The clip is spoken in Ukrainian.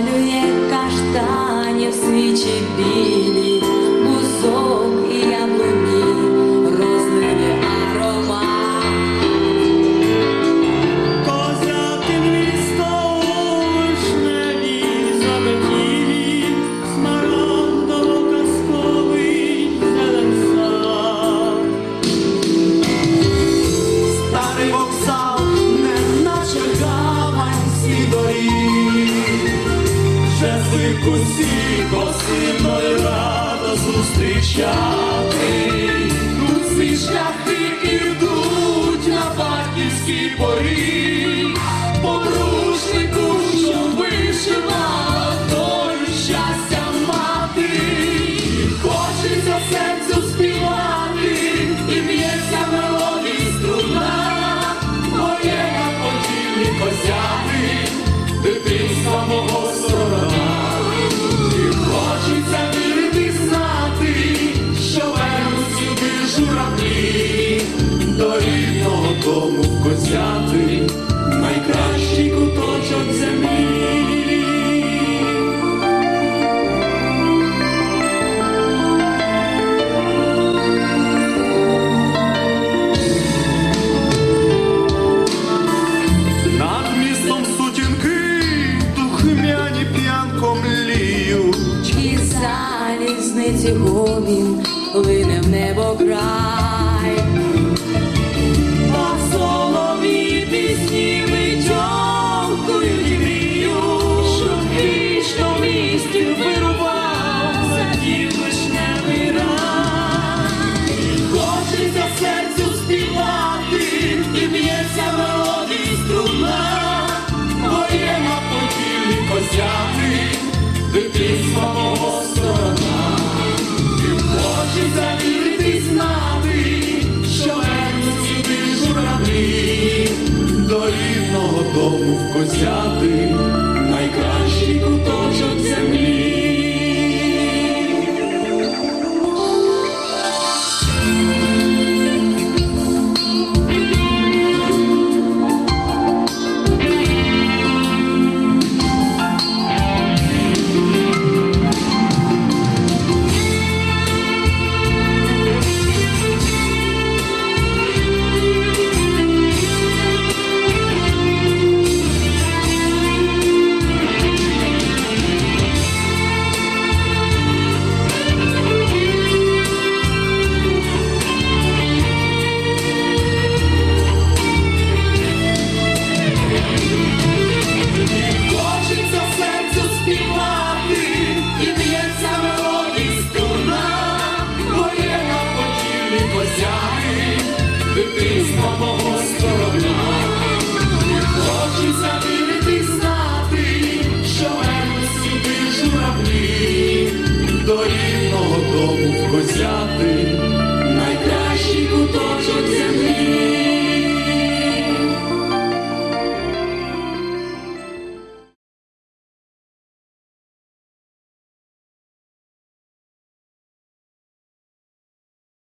малює каштанів свічі білі. усіх осібно і радо зустрічати. взяти найкращий куточок землі. Над містом сутінки духмяні п'янком ліють, і залізниці гомін лине в небо край. До рідного дому в козяк